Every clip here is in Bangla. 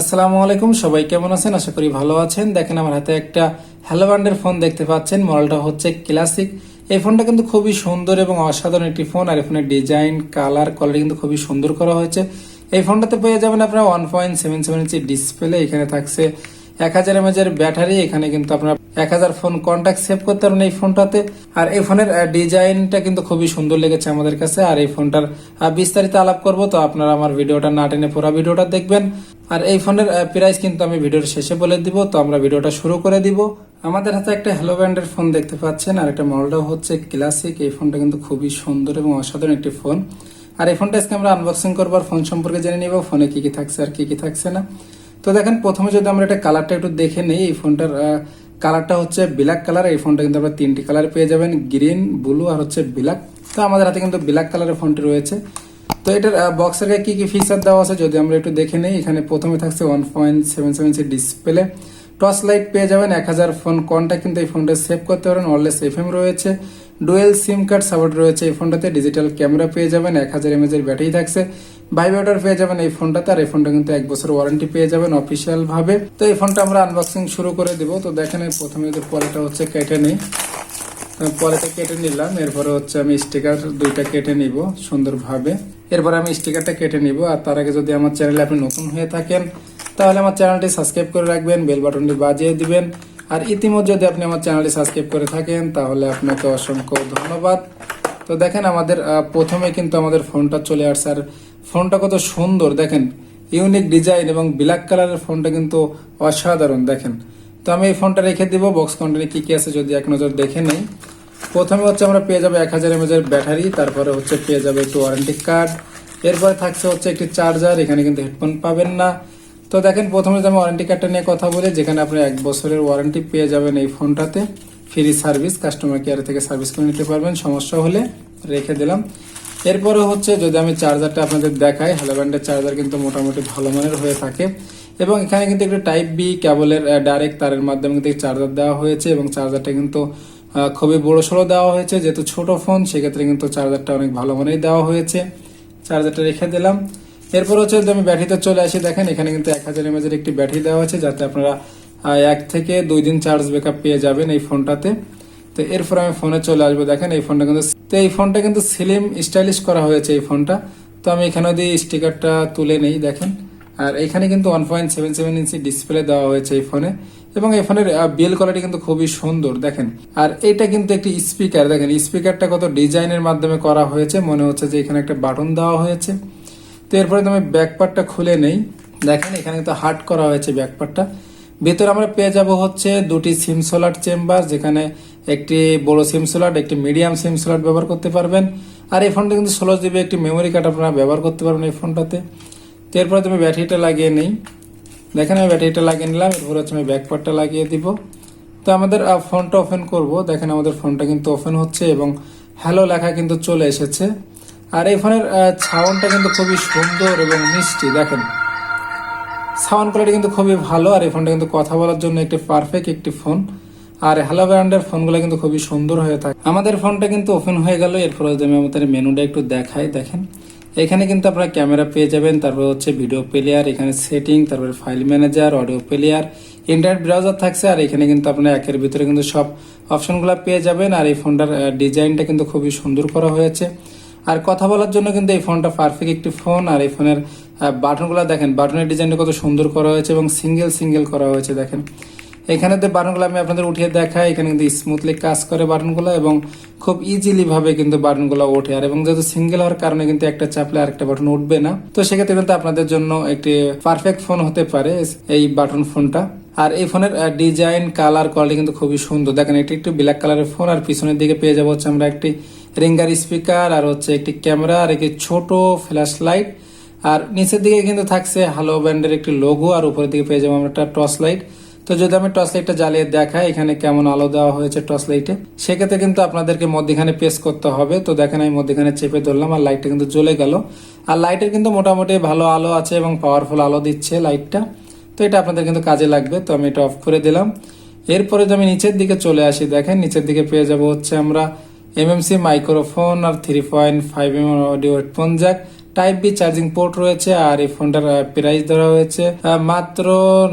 আসসালামু আলাইকুম, সবাই কেমন আছেন? আশা করি ভালো আছেন। দেখেন, আমার হাতে একটা হ্যালো ব্র্যান্ডের ফোন দেখতে পাচ্ছেন। মডেলটা হচ্ছে ক্লাসিক এই ফোনটা কিন্তু খুবই সুন্দর এবং অসাধারণ একটি ফোন আর এই ফোনের ডিজাইন কালার কোয়ালিটি কিন্তু খুবই সুন্দর করা হয়েছে। এই ফোনটাতে পেয়ে যাবেন আপনার one point seven seven inch display এখানে থাকছে এক হাজার এমএজের ব্যাটারি এখানে কিন্তু আপনার এক হাজার ফোন কন্ট্যাক্ট সেভ করতে পারবেন এই ফোনটাতে আর এই ফোনের ডিজাইনটা কিন্তু খুবই সুন্দর লেগেছে আমাদের কাছে। আর এই ফোনটার বিস্তারিত আলাপ করব। তো আপনারা আমার ভিডিওটা না টেনে পুরো ভিডিওটা দেখবেন। আর এই ফোনের প্রাইস কিন্তু আমি ভিডিওর শেষে বলে দিব। তো আমরা ভিডিওটা শুরু করে দিব। আমাদের হাতে একটা হ্যালো ব্র্যান্ডের ফোন দেখতে পাচ্ছেন, আর একটা মডেলটাও হচ্ছে ক্লাসিক এই ফোনটা কিন্তু খুবই সুন্দর এবং অসাধারণ একটি ফোন আর এই ফোনটা আজকে আমরা আনবক্সিং করব আর ফোন সম্পর্কে জেনে নিব ফোনে কি কি থাকছে আর কি কি থাকছে না। তো দেখেন, প্রথমে যদি আমরা এটা কালারটা একটু দেখে নিই, এই ফোনটার কালারটা হচ্ছে ব্ল্যাক কালার এই ফোনটা কিন্তু আপনারা তিনটি কালার পেয়ে যাবেন গ্রিন ব্লু আর হচ্ছে ব্ল্যাক তো আমাদের হাতে কিন্তু ব্ল্যাক কালারের ফোনটি রয়েছে। তো এটার বক্সের গায়ে কি কি ফিচার দেওয়া আছে যদি আমরা একটু দেখে নিই, এখানে প্রথমে থাকছে ওয়ান পয়েন্ট সেভেন সেভেন সি ডিসপ্লে টর্চ লাইট পেয়ে যাবেন এক হাজার ফোন কন্ট্যাক্ট কিন্তু এই ফোনটা সেভ করতে পারেন ওয়ারলেস এফএম রয়েছে। ডুয়েল সিম কার্ড সাপোর্ট রয়েছে এই ফোনটাতে ডিজিটাল ক্যামেরা পেয়ে যাবেন, এক হাজার এমএজ এর ব্যাটারি থাকছে। ভাইব্রেটর পেয়ে যাবেন এই ফোনটাতে আর এই ফোনটা কিন্তু এক বছর ওয়ারেন্টি পেয়ে যাবেন অফিসিয়াল ভাবে। তো এই ফোনটা আমরা আনবক্সিং শুরু করে দেবো। তো দেখেন প্রথমে যদি পরেটা হচ্ছে, কেটে নেই। পরেটা কেটে নিলাম, এরপরে হচ্ছে আমি স্টিকার দুইটা কেটে নিব সুন্দরভাবে। এরপর আমি স্টিকারটা কেটে নিব, আর তার আগে যদি আমার চ্যানেলে আপনি নতুন হয়ে থাকেন, তাহলে আমার চ্যানেলটি সাবস্ক্রাইব করে রাখবেন বেল বাটনটি বাজিয়ে দিবেন। আর ইতিমধ্যে যদি আপনি আমার চ্যানেলটি সাবস্ক্রাইব করে থাকেন, তাহলে আপনাকে অসংখ্য ধন্যবাদ। তো দেখেন আমাদের প্রথমে কিন্তু আমাদের ফোনটা চলে আসছে, আর ফোনটা কত সুন্দর, দেখেন। ইউনিক ডিজাইন এবং ব্ল্যাক কালারের ফোনটা কিন্তু অসাধারণ, দেখেন। তো আমি এই ফোনটা রেখে দিব বক্স কন্টেন্টে কি কি আছে যদি এক নজর দেখে নেই। প্রথমে হচ্ছে আমরা পেয়ে যাব এক হাজার এমএজের ব্যাটারি, তারপরে হচ্ছে পেয়ে যাবে একটু ওয়ারেন্টি কার্ড এরপরে থাকছে হচ্ছে একটি চার্জার এখানে কিন্তু হেডফোন পাবেন না। তো দেখেন, প্রথমে যে আমি ওয়ারেন্টি কার্ডটা নিয়ে কথা বলি, যেখানে আপনি এক বছরের ওয়ারেন্টি পেয়ে যাবেন এই ফোনটাতে। ফ্রি সার্ভিস কাস্টমার কেয়ার থেকে সার্ভিস করে নিতে পারবেন, সমস্যা হলে রেখে দিলাম। এরপরে হচ্ছে যদি আমি চার্জারটা আপনাদের দেখাই হ্যালো ব্যান্ডের চার্জার কিন্তু মোটামুটি ভালো মানের হয়ে থাকে। এবং এখানে কিন্তু একটু টাইপ বি কেবলের ডাইরেক্ট তারের মাধ্যমে কিন্তু চার্জার দেওয়া হয়েছে এবং চার্জারটা কিন্তু খুবই বড় সড়ো দেওয়া হয়েছে। যেহেতু ছোট ফোন সেক্ষেত্রে কিন্তু চার্জারটা অনেক ভালো মানেই দেওয়া হয়েছে। চার্জারটা রেখে দিলাম। এরপর হচ্ছে যদি আমি ব্যাটারিতে চলে আসি, দেখেন এখানে কিন্তু এক হাজার এমএজের একটি ব্যাটারি দেওয়া আছে যাতে আপনারা এক থেকে দুই দিন চার্জ ব্যাকআপ পেয়ে যাবেন এই ফোনটাতে তো এরপর আমি ফোনে চলে আসব। দেখেন এই ফোনটা কিন্তু, তো এই ফোনটা কিন্তু স্লিম স্টাইলিশ করা হয়েছে এই ফোনটা তো আমি এখানে দিয়ে স্টিকারটা তুলে নেই, দেখেন। আর এখানে কিন্তু one point seven seven inch display দেওয়া হয়েছে এই ফোনে এবং এই ফোনের বিল কোয়ালিটি কিন্তু খুবই সুন্দর, দেখেন। আর এটা কিন্তু একটি স্পিকার দেখেন স্পিকারটা কত ডিজাইনের মাধ্যমে করা হয়েছে। মনে হচ্ছে যে এখানে একটা বাটন দেওয়া হয়েছে। তো এরপরে তুমি ব্যাকপার্টটা খুলে নেই, দেখেন, এখানে কিন্তু হার্ড করা হয়েছে ব্যাকপার্টটা ভিতরে আমরা পেয়ে যাব হচ্ছে দুটি সিম সোলার চেম্বার যেখানে একটি বড় সিম সোলার একটি মিডিয়াম সিম সোলার ব্যবহার করতে পারবেন। আর এই ফোনটা কিন্তু ষোলো জিবি একটি মেমোরি কার্ড আপনারা ব্যবহার করতে পারবেন এই ফোনটাতে তো এরপরে তুমি ব্যাটারিটা লাগিয়ে নেই। দেখেন আমি ব্যাটারিটা লাগিয়ে নিলাম, এরপর হচ্ছে আমি ব্যাকপার্টটা লাগিয়ে দিব। তো আমাদের ফোনটা ওপেন করব। দেখেন আমাদের ফোনটা কিন্তু ওপেন হচ্ছে এবং হ্যালো লেখা কিন্তু চলে এসেছে। আর এই ফোনের সাউন্ডটা কিন্তু খুবই সুন্দর এবং মিষ্টি, দেখেন। সাউন্ড কোয়ালিটি কিন্তু খুবই ভালো, আর এই ফোনটা কিন্তু কথা বলার জন্য একটি পারফেক্ট একটি ফোন আর হ্যালো ব্র্যান্ডের ফোনগুলো কিন্তু খুবই সুন্দর হয়ে থাকে। আমাদের ফোনটা কিন্তু ওপেন হয়ে গেল, এরপর যদি আমি আমাদের মেনুটা একটু দেখাই, দেখেন। এখানে কিন্তু আপনারা ক্যামেরা পেয়ে যাবেন, তারপর হচ্ছে ভিডিও প্লেয়ার এখানে সেটিং তারপরে file manager audio player internet browser থাকছে, আর এখানে কিন্তু আপনার একের ভিতরে কিন্তু সব অপশনগুলো পেয়ে যাবেন, আর এই ফোনটার ডিজাইনটা কিন্তু খুবই সুন্দর করা হয়েছে। আর কথা বলার জন্য কিন্তু এই ফোনটা পারফেক্ট একটি ফোন আর এই ফোনের বাটনগুলো দেখেন বাটনের ডিজাইনটা কত সুন্দর করা হয়েছে এবং সিঙ্গেল সিঙ্গেল করা হয়েছে, দেখেন। এখানে যে বাটনগুলো আমি আপনাদের উঠিয়ে দেখাই। এখানে কিন্তু স্মুথলি কাজ করে বাটনগুলো এবং খুব ইজিলি ভাবে কিন্তু বাটনগুলো ওঠে। আর এবং যেহেতু সিঙ্গেল হওয়ার কারণে কিন্তু একটা চাপলে আরেকটা বাটন উঠবে না। তো সেক্ষেত্রে কিন্তু আপনাদের জন্য একটি পারফেক্ট ফোন হতে পারে এই বাটন ফোনটা। আর এই ফোনের ডিজাইন কালার কোয়ালিটি কিন্তু খুবই সুন্দর। দেখেন এটি একটু ব্ল্যাক কালারের ফোন আর পিছনের দিকে পেয়ে যাব হচ্ছে আমরা একটি রিঙ্গার স্পিকার আর হচ্ছে একটি ক্যামেরা আর একটি ছোট ফ্ল্যাশ লাইট আর নিচের দিকে কিন্তু থাকছে হ্যালো ব্র্যান্ডের একটি লোগো আর উপরের দিকে পেয়ে যাব আমরা একটা টর্চ লাইট তো যদি আমি টর্চ লাইটটা জ্বালিয়ে দেখাই, এখানে কেমন আলো দেওয়া হয়েছে টর্চ লাইটে, সেক্ষেত্রে কিন্তু আপনাদেরকে মধ্যখানে পেস করতে হবে। তো দেখেন আমি মধ্যখানে চেপে ধরলাম আর লাইটটা কিন্তু জ্বলে গেল। আর লাইটের কিন্তু মোটামুটি ভালো আলো আছে এবং পাওয়ারফুল আলো দিচ্ছে লাইটটা তো এটা আপনাদের কিন্তু কাজে লাগবে। তো আমি এটা অফ করে দিলাম। এরপরে যদি আমি নিচের দিকে চলে আসি, দেখেন নিচের দিকে পেয়ে যাব হচ্ছে আমরা এমএমসি মাইক্রোফোন আর three point five M audio headphone jack type B charging port রয়েছে আর এই ফোনটার প্রাইস ধরা হয়েছে মাত্র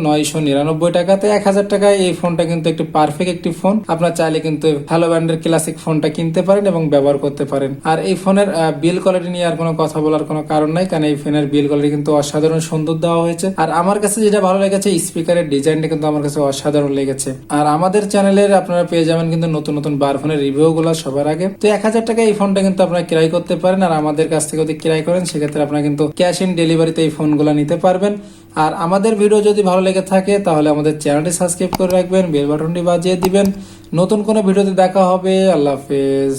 নয়শো নিরানব্বই টাকাতে এক হাজার টাকায়। এই ফোনটা কিন্তু একটি পারফেক্ট একটি ফোন। আপনার চাইলে কিন্তু ভালো ব্র্যান্ডের ক্লাসিক ফোনটা কিনতে পারেন এবং ব্যবহার করতে পারেন। আর এই ফোনের বিল কোয়ালিটি নিয়ে আর কোনো কথা বলার কোনো কারণ নাই, কারণ এই ফোনের বিল কোয়ালিটি কিন্তু অসাধারণ সুন্দর দেওয়া হয়েছে। আর আমার কাছে যেটা ভালো লেগেছে স্পিকারের ডিজাইনটা কিন্তু আমার কাছে অসাধারণ লেগেছে। আর আমাদের চ্যানেলের আপনারা পেয়ে যাবেন কিন্তু নতুন নতুন বার ফোনের রিভিউ গুলো সবার আগে। তো এক হাজার টাকা এই ফোনটা কিন্তু আপনারা ক্রয় করতে পারেন, আর আমাদের কাছ থেকে যদি ক্রয় করেন সেক্ষেত্রে আপনারা কিন্তু ক্যাশ ইন ডেলিভারিতে এই ফোনগুলো নিতে পারবেন। আর আমাদের ভিডিও যদি ভালো লেগে থাকে, তাহলে আমাদের চ্যানেলটি সাবস্ক্রাইব করে রাখবেন বেল বাটনটি বাজিয়ে দিবেন। নতুন কোনো ভিডিওতে দেখা হবে, আল্লাহ হাফেজ।